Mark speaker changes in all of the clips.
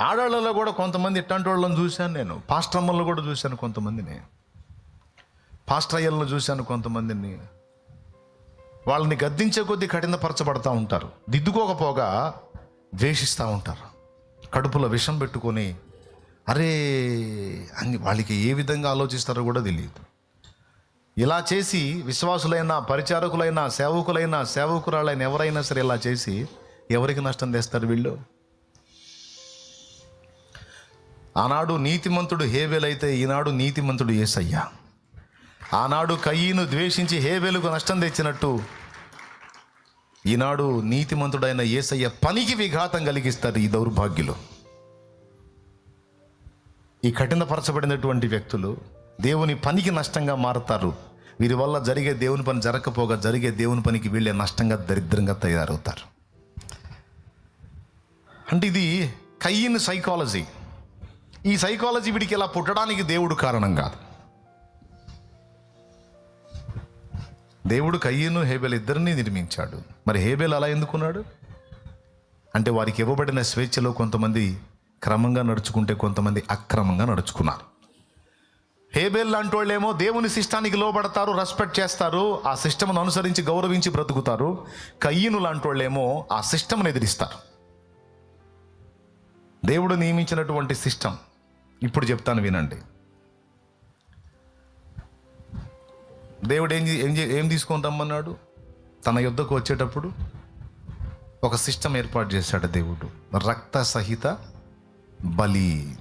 Speaker 1: ఆడవాళ్ళలో కూడా కొంతమంది ఇట్లాంటి వాళ్ళని చూశాను నేను. పాస్టర్ కూడా చూశాను కొంతమందిని. పాస్ట్రయ్యలను చూశాను కొంతమందిని. వాళ్ళని గద్దించే కొద్దీ కఠినపరచబడతా ఉంటారు. దిద్దుకోకపోగా ద్వేషిస్తూ ఉంటారు. కడుపులో విషం పెట్టుకొని అరే అని వాళ్ళకి ఏ విధంగా ఆలోచిస్తారో కూడా తెలియదు. ఇలా చేసి విశ్వాసులైన పరిచారకులైన సేవకులైన సేవకురాలైన ఎవరైనా సరే ఇలా చేసి ఎవరికి నష్టం తెస్తారు వీళ్ళు? ఆనాడు నీతిమంతుడు హేబెలైతే ఈనాడు నీతిమంతుడు ఏసయ్య. ఆనాడు కయ్యను ద్వేషించి హేబెలుకు నష్టం తెచ్చినట్టు ఈనాడు నీతిమంతుడైన ఏసయ్య పనికి విఘాతం కలిగిస్తారు ఈ దౌర్భాగ్యులు. ఈ కఠినపరచబడినటువంటి వ్యక్తులు దేవుని పనికి నష్టంగా మారుతారు. వీరి వల్ల జరిగే దేవుని పని జరగకపోగా జరిగే దేవుని పనికి వీళ్ళే నష్టంగా దరిద్రంగా తయారవుతారు. అంటే ఇది కయ్యిన్ సైకాలజీ. ఈ సైకాలజీ వీడికి ఇలా పుట్టడానికి దేవుడు కారణం కాదు. దేవుడు కయ్యను హేబెల్ ఇద్దరిని నిర్మించాడు. మరి హేబెల్ అలా ఎందుకున్నాడు? అంటే వారికి ఇవ్వబడిన స్వేచ్ఛలో కొంతమంది క్రమంగా నడుచుకుంటే కొంతమంది అక్రమంగా నడుచుకున్నారు. హేబెల్ లాంటి వాళ్ళేమో దేవుని సిస్టానికి లోబడతారు రెస్పెక్ట్ చేస్తారు ఆ సిస్టమ్ను అనుసరించి గౌరవించి బ్రతుకుతారు. కయ్యను లాంటి వాళ్ళేమో ఆ సిస్టమ్ను ఎదిరిస్తారు. దేవుడు నియమించినటువంటి సిస్టమ్ ఇప్పుడు చెప్తాను వినండి. దేవుడు ఏం ఏం చే- ఏం తీసుకొని రమ్మన్నాడు? తన యుద్ధకు వచ్చేటప్పుడు ఒక సిస్టమ్ ఏర్పాటు చేశాడు దేవుడు. రక్త సహిత బలి.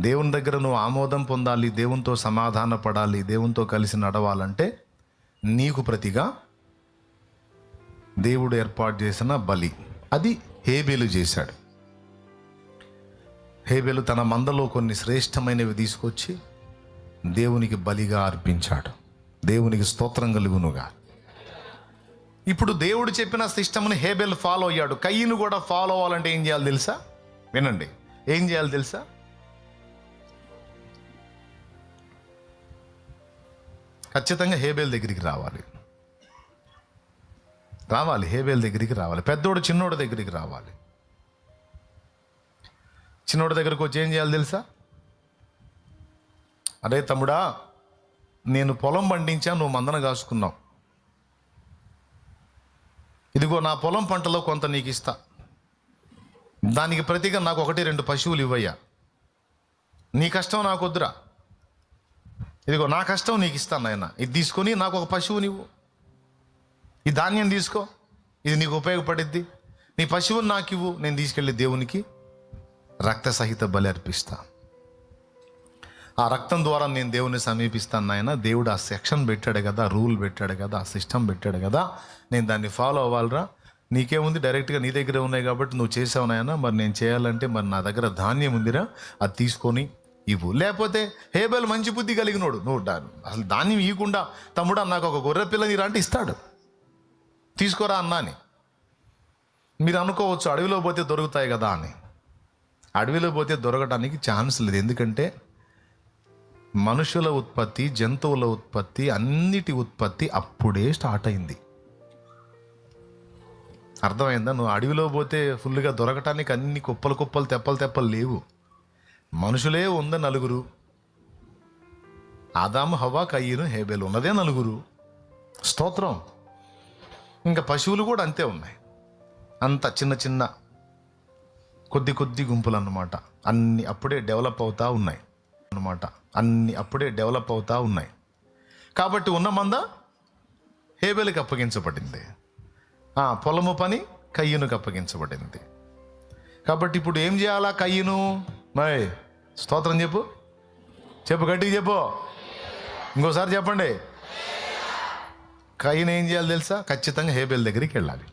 Speaker 1: దేవుని దగ్గర నువ్వు ఆమోదం పొందాలి దేవునితో సమాధాన పడాలి దేవునితో కలిసి నడవాలంటే నీకు ప్రతిగా దేవుడు ఏర్పాటు చేసిన బలి. అది హేబేలు చేశాడు. హేబెలు తన మందలో కొన్ని శ్రేష్టమైనవి తీసుకొచ్చి దేవునికి బలిగా అర్పించాడు. దేవునికి స్తోత్రం కలుగునుగా. ఇప్పుడు దేవుడు చెప్పిన సిస్టమ్ని హేబెల్ ఫాలో అయ్యాడు. కయ్యను కూడా ఫాలో అవ్వాలంటే ఏం చేయాలి తెలుసా? వినండి. ఏం చేయాలి తెలుసా? ఖచ్చితంగా హేబేల్ దగ్గరికి రావాలి. రావాలి. హేబేల్ దగ్గరికి రావాలి. పెద్దోడు చిన్నోడు దగ్గరికి రావాలి. చిన్నోడి దగ్గరకు వచ్చి ఏం చేయాలి తెలుసా? అరే తమ్ముడా నేను పొలం పండించా నువ్వు మందన కాసుకున్నావు ఇదిగో నా పొలం పంటలో కొంత నీకు ఇస్తా దానికి ప్రతిగా నాకు ఒకటి రెండు పశువులు ఇవ్వయ్యా. నీ కష్టం నాకు వద్దురా. ఇదిగో నా కష్టం నీకు ఇస్తాను నాయన. ఇది తీసుకొని నాకు ఒక పశువు నీవు. ఈ ధాన్యం తీసుకో. ఇది నీకు ఉపయోగపడిద్ది. నీ పశువుని నాకు ఇవ్వు నేను తీసుకెళ్ళి దేవునికి రక్త సహిత బలి అర్పిస్తా. ఆ రక్తం ద్వారా నేను దేవుని సమీపిస్తాను నాయన. దేవుడు ఆ సెక్షన్ పెట్టాడు కదా రూల్ పెట్టాడు కదా ఆ సిస్టమ్ పెట్టాడు కదా. నేను దాన్ని ఫాలో అవ్వాలిరా. నీకేముంది? డైరెక్ట్గా నీ దగ్గర ఉన్నాయి కాబట్టి నువ్వు చేసావు నాయన. మరి నేను చేయాలంటే మరి నా దగ్గర ధాన్యం ఉందిరా. అది తీసుకొని ఇవ్వు. లేకపోతే హేబెల్ మంచి బుద్ధి కలిగినోడు. నువ్వు అసలు ధాన్యం ఇవ్వకుండా తమ్ముడా నాకు ఒక గొర్రె పిల్లని అంటే ఇస్తాడు. తీసుకోరా అన్నా అని. మీరు అనుకోవచ్చు అడవిలో పోతే దొరుకుతాయి కదా అని. అడవిలో పోతే దొరకడానికి ఛాన్స్ లేదు. ఎందుకంటే మనుషుల ఉత్పత్తి జంతువుల ఉత్పత్తి అన్నిటి ఉత్పత్తి అప్పుడే స్టార్ట్ అయింది. అర్థమైందా? నువ్వు అడవిలో పోతే ఫుల్గా దొరకటానికి అన్ని కుప్పలు కుప్పలు తెప్పలు తెప్పలు లేవు. మనుషులే ఉంది నలుగురు. ఆదాము హవా కయ్యను హేబేలు ఉన్నదే నలుగురు. స్తోత్రం. ఇంకా పశువులు కూడా అంతే ఉన్నాయి. అంత చిన్న చిన్న కొద్ది కొద్ది గుంపులు అన్నమాట అన్ని అప్పుడే డెవలప్ అవుతా ఉన్నాయి. అన్నమాట. అన్ని అప్పుడే డెవలప్ అవుతా ఉన్నాయి. కాబట్టి ఉన్న మంద హేబెల్కి అప్పగించబడింది. పొలము పని కయ్యనుకు అప్పగించబడింది. కాబట్టి ఇప్పుడు ఏం చేయాలా కయ్యను? మై స్తోత్రం చెప్పు. చెప్పు గట్టిగా చెప్పు. ఇంకోసారి చెప్పండి. కయ్యను ఏం చేయాలి తెలుసా? ఖచ్చితంగా హేబెల్ దగ్గరికి వెళ్ళాలి.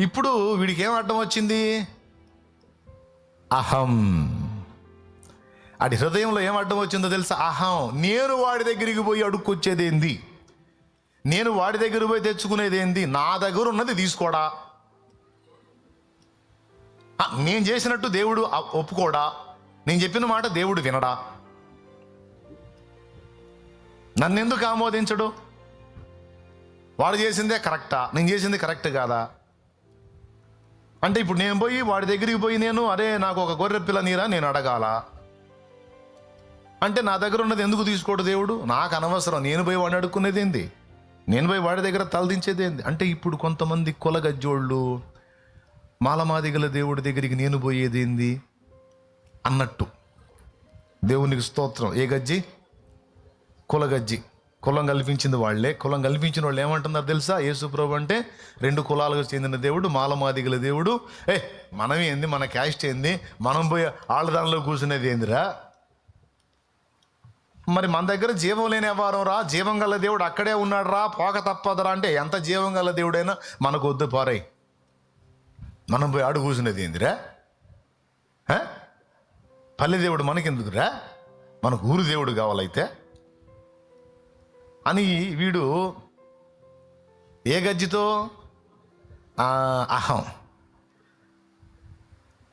Speaker 1: ఇప్పుడు వీడికి ఏం అడ్డం వచ్చింది? అహం. అడి హృదయంలో ఏం అడ్డం వచ్చిందో తెలుసా? అహం. నేను వాడి దగ్గరికి పోయి అడుక్కొచ్చేది ఏంది నేను వాడి దగ్గర పోయి తెచ్చుకునేది ఏంది నా దగ్గర ఉన్నది తీసుకోడా? నేను చేసినట్టు దేవుడు ఒప్పుకోడా? నేను చెప్పిన మాట దేవుడు వినడా? నన్ను ఎందుకు ఆమోదించడు? వాడు చేసిందే కరెక్టా? నేను చేసింది కరెక్ట్ కాదా? అంటే ఇప్పుడు నేను పోయి వాడి దగ్గరికి పోయి నేను అరే నాకు ఒక గొర్రె పిల్ల నీరా? నేను అడగాల. అంటే నా దగ్గర ఉన్నది ఎందుకు తీసుకోడు దేవుడు? నాకు అనవసరం. నేను పోయి వాడిని అడుక్కునేది ఏంది? నేను పోయి వాడి దగ్గర తలదించేది ఏంది? అంటే ఇప్పుడు కొంతమంది కులగజ్జోళ్ళు మాలమాదిగల దేవుడి దగ్గరికి నేను పోయేది ఏంది? అన్నట్టు. దేవునికి స్తోత్రం. ఏ గజ్జి? కులగజ్జి. కులం కల్పించింది వాళ్ళే. కులం కల్పించిన వాళ్ళు ఏమంటున్నారు తెలుసా? యేసుప్రభు అంటే రెండు కులాలకు చెందిన దేవుడు మాలమాదిగల దేవుడు. ఏ మనం ఏంది? మన క్యాస్ట్ ఏంది? మనం పోయి వాళ్ళ దానిలో కూర్చునేది ఏందిరా? మరి మన దగ్గర జీవం లేని వారం రా. జీవం గల దేవుడు అక్కడే ఉన్నాడు రా. పోక తప్పదురా అంటే ఎంత జీవం గల దేవుడైనా మనకు వద్దు పారాయి మనం పోయి ఆడు కూర్చునేది ఏందిరా? పల్లె దేవుడు మనకెందుకురా? మనకు ఊరు దేవుడు కావాలైతే అని వీడు ఏ గజ్జితో? అహం.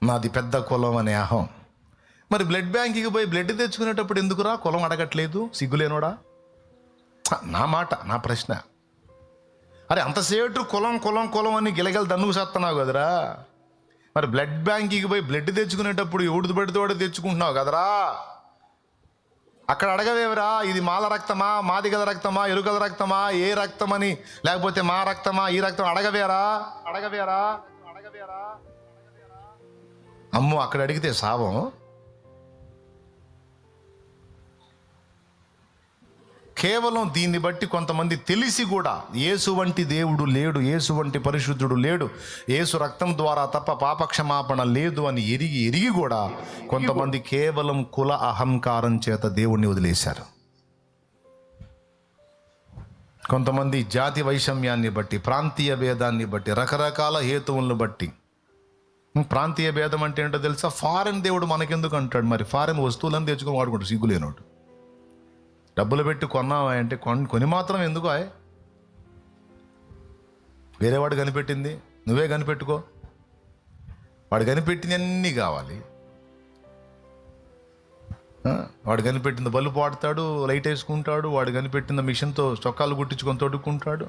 Speaker 1: నాది పెద్ద కులం అనే అహం. మరి బ్లడ్ బ్యాంక్కి పోయి బ్లడ్ తెచ్చుకునేటప్పుడు ఎందుకురా కులం అడగట్లేదు? సిగ్గులేనోడా? నా మాట నా ప్రశ్న. అరే అంతసేటు కులం కులం కులం అని గిలగలు దన్నుకు చేస్తున్నావు కదరా? మరి బ్లడ్ బ్యాంక్కి పోయి బ్లడ్ తెచ్చుకునేటప్పుడు ఎవడు పెడితే వాడు తెచ్చుకుంటున్నావు కదరా? అక్కడ అడగవేవరా? ఇది మాల రక్తమా? మాదిగల రక్తమా? ఎరుకల రక్తమా? ఏ రక్తమని? లేకపోతే మా రక్తమా? ఈ రక్తం అడగవేరా? అడగవేరా? అడగవేరా? అమ్మో అక్కడ అడిగితే సావం కేవలం దీన్ని బట్టి కొంతమంది తెలిసి కూడా యేసు వంటి దేవుడు లేడు యేసు వంటి పరిశుద్ధుడు లేడు యేసు రక్తం ద్వారా తప్ప పాపక్షమాపణ లేదు అని ఎరిగి ఎరిగి కూడా కొంతమంది కేవలం కుల అహంకారం చేత దేవుణ్ణి వదిలేశారు. కొంతమంది జాతి వైషమ్యాన్ని బట్టి ప్రాంతీయ భేదాన్ని బట్టి రకరకాల హేతువులను బట్టి. ప్రాంతీయ భేదం అంటే ఏంటో తెలుసా? ఫారెన్ దేవుడు మనకెందుకు అంటాడు? మరి ఫారెన్ వస్తువులను తెచ్చుకొని వాడుకుంటాడు సిగ్గులేనోడు డబ్బులు పెట్టి కొన్నావా అంటే కొని మాత్రం ఎందుకు ఆయ్? వేరేవాడు కనిపెట్టింది నువ్వే కనిపెట్టుకో. వాడు కనిపెట్టింది అన్నీ కావాలి. వాడు కనిపెట్టింది బల్బు వాడతాడు లైట్ వేసుకుంటాడు వాడు కనిపెట్టిన మిషన్తో చొక్కాలు కుట్టించుకొని తొడుక్కుంటాడు.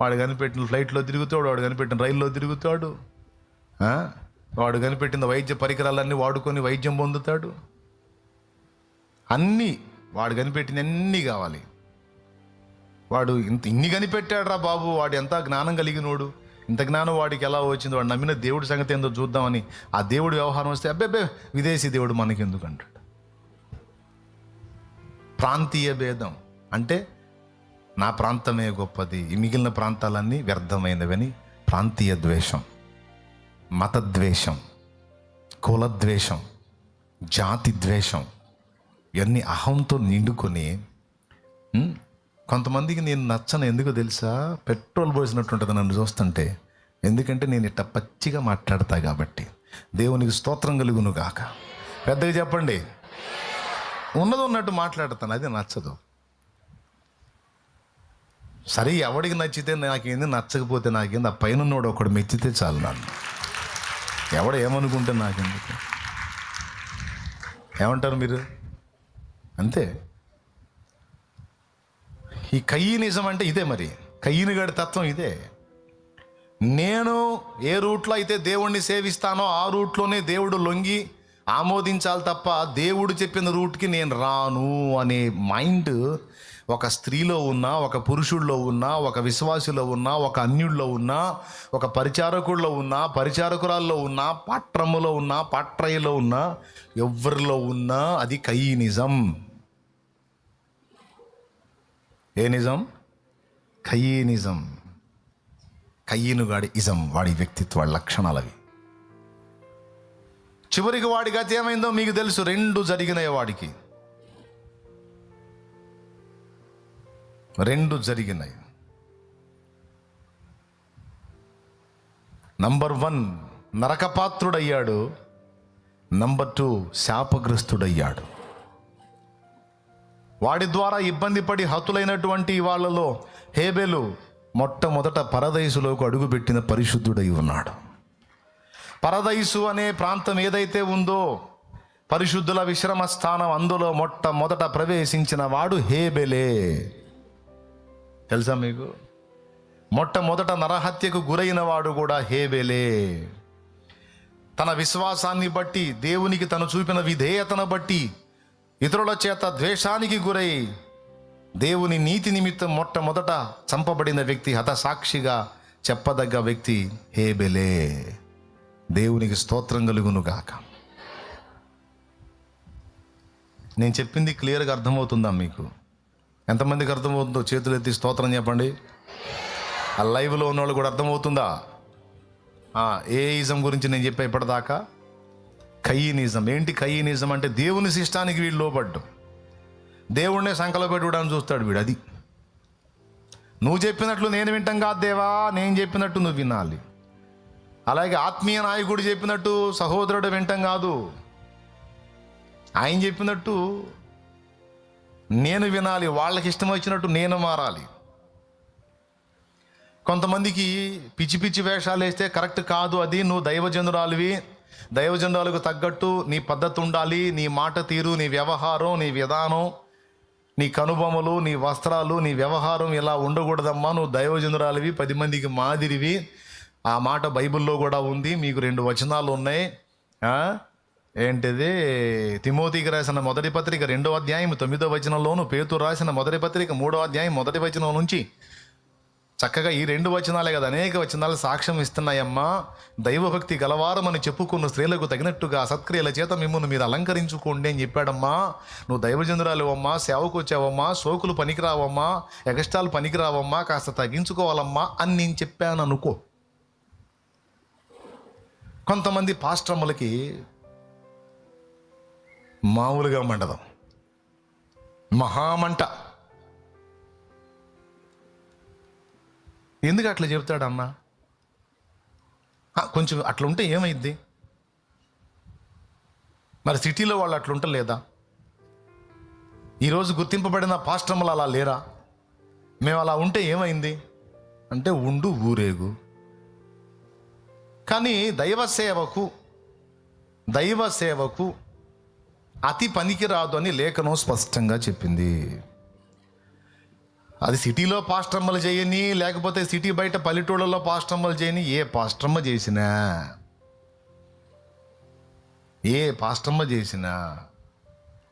Speaker 1: వాడు కనిపెట్టిన ఫ్లైట్లో తిరుగుతాడు వాడు కనిపెట్టిన రైల్లో తిరుగుతాడు. వాడు కనిపెట్టిన వైద్య పరికరాలన్నీ వాడుకొని వైద్యం పొందుతాడు. అన్నీ వాడు కనిపెట్టింది అన్నీ కావాలి. వాడు ఇంత ఇన్ని కనిపెట్టాడరా బాబు వాడు ఎంత జ్ఞానం కలిగినోడు. ఇంత జ్ఞానం వాడికి ఎలా వచ్చింది వాడు నమ్మిన దేవుడి సంగతి ఏందో చూద్దామని ఆ దేవుడి వ్యవహారం వస్తే అబ్బే విదేశీ దేవుడు మనకి ఎందుకు అంటాడు ప్రాంతీయ భేదం అంటే నా ప్రాంతమే గొప్పది ఈ మిగిలిన ప్రాంతాలన్నీ వ్యర్థమైనవని ప్రాంతీయ ద్వేషం మతద్వేషం కులద్వేషం జాతి ద్వేషం ఇవన్నీ అహంతో నిండుకొని కొంతమందికి నేను నచ్చను. ఎందుకు తెలుసా? పెట్రోల్ పోసినట్టుంటుంది నన్ను చూస్తుంటే. ఎందుకంటే నేను ఇట్ట పచ్చిగా మాట్లాడతా కాబట్టి. దేవునికి స్తోత్రం కలుగును గాక. పెద్దగా చెప్పండి. ఉన్నది ఉన్నట్టు మాట్లాడతాను. అది నచ్చదు. సరే ఎవడికి నచ్చితే నాకేంది? నచ్చకపోతే నాకేంది? ఆ పైన ఉన్నోడు ఒకడు మెచ్చితే చాలు నన్ను. ఎవడు ఏమనుకుంటే నాకెందుకు? ఏమంటారు మీరు? అంతే. ఈ కయ్యనిజం అంటే ఇదే మరి. కయ్యనిగడి తత్వం ఇదే. నేను ఏ రూట్లో అయితే దేవుణ్ణి సేవిస్తానో ఆ రూట్లోనే దేవుడు లొంగి ఆమోదించాలి తప్ప దేవుడు చెప్పిన రూట్కి నేను రాను అనే మైండ్ ఒక స్త్రీలో ఉన్నా ఒక పురుషుల్లో ఉన్నా ఒక విశ్వాసులో ఉన్నా ఒక అన్యుల్లో ఉన్నా ఒక పరిచారకుల్లో ఉన్నా పరిచారకురాల్లో ఉన్నా పాట్రములో ఉన్నా పట్రయ్యలో ఉన్నా ఎవరిలో ఉన్నా అది కయ్యనిజం. ఏ నిజం? కయ్యనిజం కయ్యనుగాడి ఇజం వాడి వ్యక్తిత్వ లక్షణాలు అవి చివరికి వాడి గతి ఏమైందో మీకు తెలుసు రెండు జరిగినాయి వాడికి. రెండు జరిగినాయి. నంబర్ వన్ నరకపాత్రుడయ్యాడు. నంబర్ టూ శాపగ్రస్తుడయ్యాడు. వాడి ద్వారా ఇబ్బంది పడి హతులైనటువంటి వాళ్ళలో హేబెలు మొట్టమొదట పరదైసులోకి అడుగుపెట్టిన పరిశుద్ధుడై ఉన్నాడు. పరదైసు అనే ప్రాంతం ఏదైతే ఉందో పరిశుద్ధుల విశ్రమ స్థానం అందులో మొట్టమొదట ప్రవేశించిన వాడు హేబెలే. తెలుసా మీకు? మొట్టమొదట నరహత్యకు గురైన వాడు కూడా హేబెలే. తన విశ్వాసాన్ని బట్టి దేవునికి తను చూపిన విధేయతను బట్టి ఇతరుల చేత ద్వేషానికి గురై దేవుని నీతి నిమిత్తం మొట్టమొదట చంపబడిన వ్యక్తి హతసాక్షిగా చెప్పదగ్గ వ్యక్తి హేబెలే. దేవునికి స్తోత్రం కలుగునుగాక నేను చెప్పింది క్లియర్గా అర్థమవుతుందా మీకు? ఎంతమందికి అర్థమవుతుందో చేతులు ఎత్తి స్తోత్రం చెప్పండి. ఆ లైవ్లో ఉన్న వాళ్ళు కూడా అర్థమవుతుందా? ఏ ఇజం గురించి నేను చెప్పే ఇప్పటిదాకా కయ్యనిజం. ఏంటి కయ్యనిజం అంటే దేవుని శిష్టానికి వీడు లోపడ్డం దేవుణ్ణే సంకలో పెట్టుకోవడానికి చూస్తాడు వీడు అది. నువ్వు చెప్పినట్లు నేను వింటాం కాదు దేవా నేను చెప్పినట్టు నువ్వు వినాలి. అలాగే ఆత్మీయ నాయకుడు చెప్పినట్టు సహోదరుడు వింటాం కాదు. ఆయన చెప్పినట్టు నేను వినాలి వాళ్ళకి ఇష్టం వచ్చినట్టు నేను మారాలి. కొంతమందికి పిచ్చి పిచ్చి వేషాలు వేస్తే కరెక్ట్ కాదు అది నువ్వు దైవజనురాలివి దైవజెండాలకు తగ్గట్టు నీ పద్ధతి ఉండాలి నీ మాట తీరు నీ వ్యవహారం నీ విధానం నీ కనుబొమ్మలు నీ వస్త్రాలు నీ వ్యవహారం ఇలా ఉండకూడదమ్మా. నువ్వు దైవజనురాలివి పది మందికి మాదిరివి. ఆ మాట బైబిల్లో కూడా ఉంది మీకు రెండు వచనాలు ఉన్నాయి. ఏంటిది? తిమోతికి రాసిన మొదటి పత్రిక రెండో అధ్యాయం తొమ్మిదో వచనంలోను పేతు రాసిన మొదటి పత్రిక మూడో అధ్యాయం మొదటి వచనం నుంచి చక్కగా ఈ రెండు వచనాలే కదా అనేక వచనాలు సాక్ష్యం ఇస్తున్నాయమ్మా. దైవభక్తి గలవారమని చెప్పుకున్న స్త్రీలకు తగినట్టుగా సత్క్రియల చేత మిమ్మల్ని మీరు అలంకరించుకోండి అని చెప్పాడమ్మా. నువ్వు దైవజనురాలు అమ్మా సేవకు వచ్చావమ్మా సోకులు పనికిరావమ్మా ఎగస్టాలు పనికిరావమ్మా కాస్త తగ్గించుకోవాలమ్మా అని నేను చెప్పాను అనుకో కొంతమంది పాస్ట్రమ్మలకి మామూలుగా మండదం. మహామంట. ఎందుకు అట్లా చెప్తాడమ్మా? కొంచెం అట్లా ఉంటే ఏమైద్ది? మరి సిటీలో వాళ్ళు అట్లా ఉంటలేదా ఈరోజు గుర్తింపబడిన పాశ్రమలు అలా లేరా? మేము అలా ఉంటే ఏమైంది? అంటే ఉండు ఊరేగు. కానీ దైవ సేవకు దైవ సేవకు అతి పనికిరాదు అని లేఖనం స్పష్టంగా చెప్పింది. అది సిటీలో పాస్టమ్మలు చేయని లేకపోతే సిటీ బయట పల్లెటూళ్ళలో పాస్టమ్మలు చేయని ఏ పాస్టమ్మ చేసినా? ఏ పాస్టమ్మ చేసినా?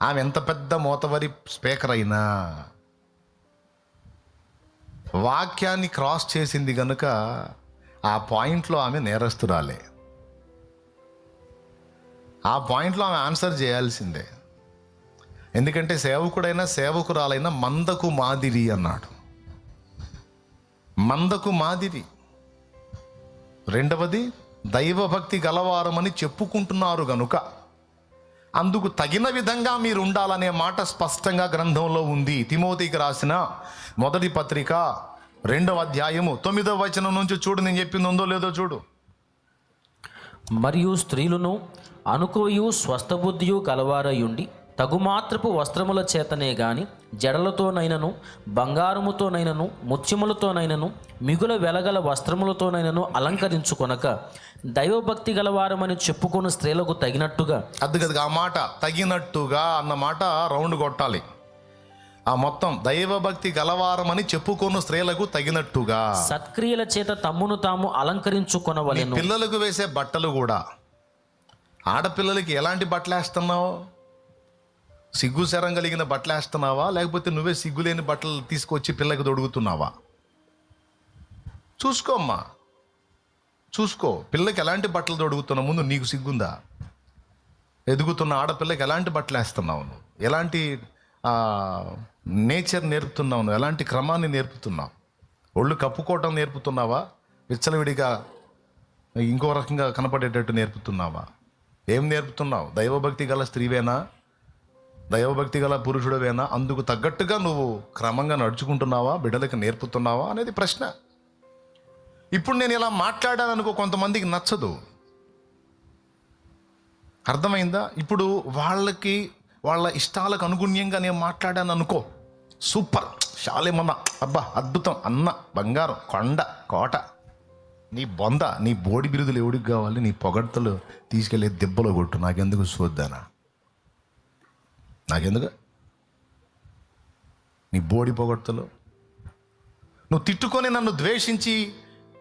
Speaker 1: ఆమె ఎంత పెద్ద మోతవరి స్పీకర్ అయినా? వాక్యాన్ని క్రాస్ చేసింది కనుక ఆ పాయింట్లో ఆమె నేరస్తురాలే. ఆ పాయింట్లో ఆమె ఆన్సర్ చేయాల్సిందే. ఎందుకంటే సేవకుడైనా సేవకురాలైనా మందకు మాదిరి అన్నాడు. మందకు మాదిరి. రెండవది దైవభక్తి గలవారమని చెప్పుకుంటున్నారు గనుక అందుకు తగిన విధంగా మీరు ఉండాలనే మాట స్పష్టంగా గ్రంథంలో ఉంది. తిమోతికి రాసిన మొదటి పత్రిక రెండవ అధ్యాయము తొమ్మిదవ వచనం నుంచి చూడు నేను చెప్పింది ఉందో లేదో చూడు.
Speaker 2: మరియు స్త్రీలను అనుకోయు స్వస్థబుద్ధియు కలవారయుండి తగుమాత్రపు వస్త్రముల చేతనే గాని జడలతోనైనను బంగారముతోనైనను ముత్యములతోనైనను మిగుల వెలగల వస్త్రములతోనైనను అలంకరించుకొనక దైవభక్తి గలవారమని చెప్పుకుని స్త్రీలకు తగినట్టుగా.
Speaker 1: అది కదా ఆ మాట తగినట్టుగా అన్న మాట రౌండ్ కొట్టాలి. ఆ మొత్తం దైవభక్తి గలవారమని చెప్పుకొను స్త్రీలకు తగినట్టుగా.
Speaker 2: సత్క్రియల చేత తమ్మును తాము అలంకరించుకొనవలెను.
Speaker 1: పిల్లలకు వేసే బట్టలు కూడా. ఆడపిల్లలకి ఎలాంటి బట్టలు వేస్తున్నావు సిగ్గు శరం కలిగిన బట్టలు వేస్తున్నావా? లేకపోతే నువ్వే సిగ్గులేని బట్టలు తీసుకొచ్చి పిల్లకి తొడుగుతున్నావా? చూసుకోమ్మా చూసుకో. పిల్లకి ఎలాంటి బట్టలు తొడుగుతున్నావు? ముందు నీకు సిగ్గుందా? ఎదుగుతున్న ఆడపిల్లకి ఎలాంటి బట్టలు వేస్తున్నావు నువ్వు? ఎలాంటి నేచర్ నేర్పుతున్నావు నువ్వు? ఎలాంటి క్రమాన్ని నేర్పుతున్నావు? ఒళ్ళు కప్పుకోవటం నేర్పుతున్నావా? విచ్చలవిడిగా ఇంకో రకంగా కనపడేటట్టు నేర్పుతున్నావా? ఏం నేర్పుతున్నావు? దైవభక్తి గల స్త్రీవేనా? దైవభక్తి గల పురుషుడవేనా అందుకు తగ్గట్టుగా నువ్వు క్రమంగా నడుచుకుంటున్నావా బిడ్డలకు నేర్పుతున్నావా అనేది ప్రశ్న. ఇప్పుడు నేను ఇలా మాట్లాడాననుకో కొంతమందికి నచ్చదు. అర్థమైందా? ఇప్పుడు వాళ్ళకి వాళ్ళ ఇష్టాలకు అనుగుణ్యంగా నేను మాట్లాడాను అనుకో సూపర్ శాలేమన్న అబ్బా అద్భుతం. అన్న బంగారం. కొండ కోట. నీ బొంద నీ బోడి బిరుదులు ఎవడికి కావాలి? నీ పొగడ్తలు తీసుకెళ్ళే దెబ్బలో కొట్టు. నాకెందుకు చూద్దానా నాకెందుకు? నీ బోడి పొగడ్తలు నువ్వు తిట్టుకొని నన్ను ద్వేషించి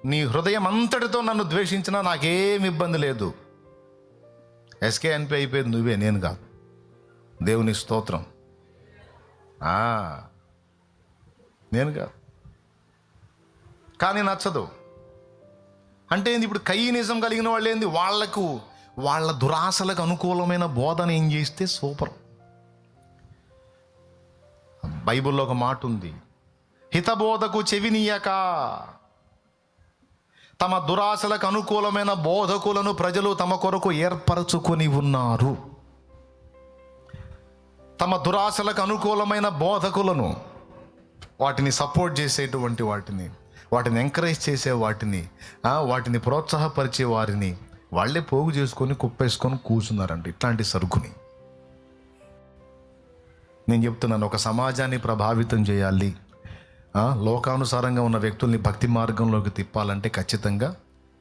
Speaker 1: నీ హృదయం అంతటితో నన్ను ద్వేషించినా నాకేం ఇబ్బంది లేదు. ఎస్కే ఎన్పి అయిపోయింది నువ్వే నేను కాదు. దేవుని స్తోత్రం. నేను కాదు. కానీ నచ్చదు. అంటే ఏంది ఇప్పుడు కయ్యి నిజం కలిగిన వాళ్ళు ఏంది వాళ్ళకు వాళ్ళ దురాశలకు అనుకూలమైన బోధన ఏం చేస్తే సూపర్. బైబిల్లో ఒక మాట ఉంది. హితబోధకు చెవినీయక తమ దురాశలకు అనుకూలమైన బోధకులను ప్రజలు తమ కొరకు ఏర్పరచుకొని ఉన్నారు. తమ దురాశలకు అనుకూలమైన బోధకులను వాటిని సపోర్ట్ చేసేటువంటి వాటిని వాటిని ఎంకరేజ్ చేసే వాటిని వాటిని ప్రోత్సాహపరిచే వారిని వాళ్ళే పోగు చేసుకొని కుప్పేసుకొని కూర్చున్నారంట ఇట్లాంటి సరుకుని. నేను చెప్తున్నాను ఒక సమాజాన్ని ప్రభావితం చేయాలి. లోకానుసారంగా ఉన్న వ్యక్తుల్ని భక్తి మార్గంలోకి తిప్పాలంటే ఖచ్చితంగా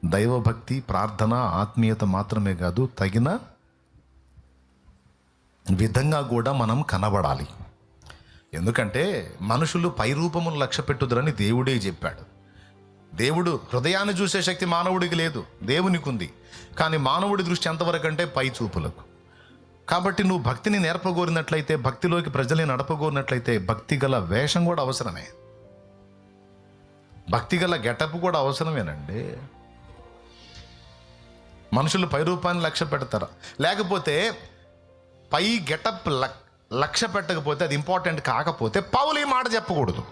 Speaker 1: దైవభక్తి ప్రార్థన ఆత్మీయత మాత్రమే కాదు తగిన విధంగా కూడా మనం కనబడాలి. ఎందుకంటే మనుషులు పై రూపమును లక్ష్య దేవుడే చెప్పాడు. దేవుడు హృదయాన్ని చూసే శక్తి మానవుడికి లేదు దేవునికి ఉంది కానీ మానవుడి దృష్టి ఎంతవరకు అంటే పై చూపులకు. కాబట్టి నువ్వు భక్తిని నేర్పగోరినట్లయితే భక్తిలోకి ప్రజల్ని నడపగోరినట్లయితే భక్తి గల వేషం కూడా అవసరమే. భక్తి గల గెటప్ కూడా అవసరమేనండి. మనుషులు పై రూపాన్ని లక్ష్య పెడతారు. లేకపోతే పై గెటప్ లక్ష్య పెట్టకపోతే అది ఇంపార్టెంట్ కాకపోతే పౌలు ఈ మాట చెప్పకూడదు.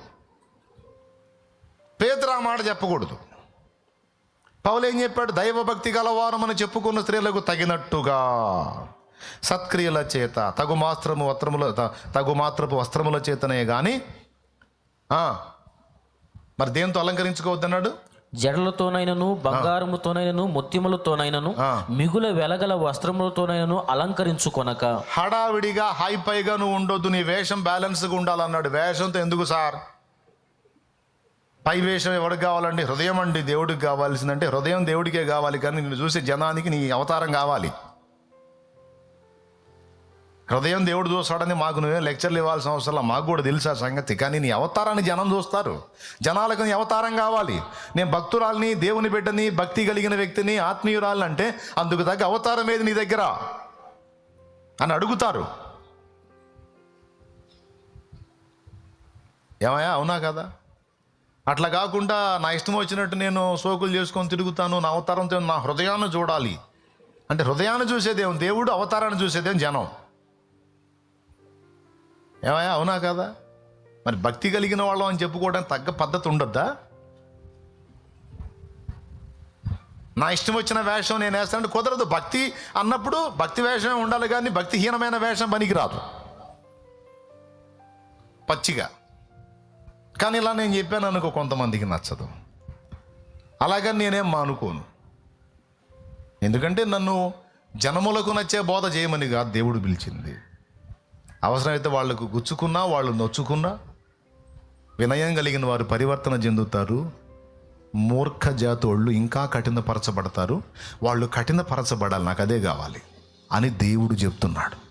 Speaker 1: పేదరు ఆ మాట చెప్పకూడదు. పౌలు ఏం చెప్పాడు? దైవభక్తి గలవారమని చెప్పుకున్న స్త్రీలకు తగినట్టుగా. సత్క్రియల చేత తగు మాత్రము వస్త్రముల తగు మాత్రపు వస్త్రముల చేతనే కానీ మరి దేంతో అలంకరించుకోవద్దన్నాడు?
Speaker 2: జడలతోనైనను బంగారముతోనైనను ముత్యములతోనైనను. మిగుల వెలగల వస్త్రములతోనైనను అలంకరించుకొనక.
Speaker 1: హడావిడిగా హైపైగా నువ్వు ఉండొద్దు నీ వేషం బ్యాలెన్స్గా ఉండాలన్నాడు. వేషంతో ఎందుకు సార్? పై వేషం ఎవరికి కావాలండి? హృదయం అండి దేవుడికి కావాల్సిందంటే హృదయం దేవుడికే కావాలి కానీ నిన్ను చూసే జనానికి నీ అవతారం కావాలి. హృదయం దేవుడు చూస్తాడని మాకు నువ్వే లెక్చర్లు ఇవ్వాల్సిన అవసరం మాకు కూడా తెలుసు ఆ సంగతి. కానీ నీ అవతారాన్ని జనం చూస్తారు. జనాలకు నీ అవతారం కావాలి. నేను భక్తురాల్ని దేవుని బిడ్డని భక్తి కలిగిన వ్యక్తిని ఆత్మీయురాలని అంటే అందుకు తగ్గ అవతారం ఏది నీ దగ్గర? అని అడుగుతారు. ఏమయ్యా? అవునా కదా? అట్లా కాకుండా నా ఇష్టం వచ్చినట్టు నేను సోకులు చేసుకొని తిరుగుతాను. నా అవతారంతో నా హృదయాన్ని చూడాలి. అంటే హృదయాన్ని చూసేదేం? దేవుడు అవతారాన్ని చూసేదేం? జనం. ఏమయ్యా? అవునా కదా? మరి భక్తి కలిగిన వాళ్ళం అని చెప్పుకోవడానికి తగ్గ పద్ధతి ఉండద్దా? నా ఇష్టం వచ్చిన వేషం నేను వేస్తానంటే కుదరదు. భక్తి అన్నప్పుడు భక్తి వేషమే ఉండాలి కానీ భక్తిహీనమైన వేషం పనికిరాదు. పచ్చిగా. కానీ ఇలా నేను చెప్పాను అనుకో కొంతమందికి నచ్చదు. అలాగని నేనేం మానుకోను. ఎందుకంటే నన్ను జనములకు నచ్చే బోధ చేయమని కాదు దేవుడు పిలిచింది. అవసరమైతే వాళ్ళకు గుచ్చుకున్నా వాళ్ళు నొచ్చుకున్నా వినయం కలిగిన వారు పరివర్తన చెందుతారు. మూర్ఖ జాతోళ్ళు ఇంకా కఠినపరచబడతారు. వాళ్ళు కఠినపరచబడాలి నాకు అదే కావాలి అని దేవుడు చెప్తున్నాడు.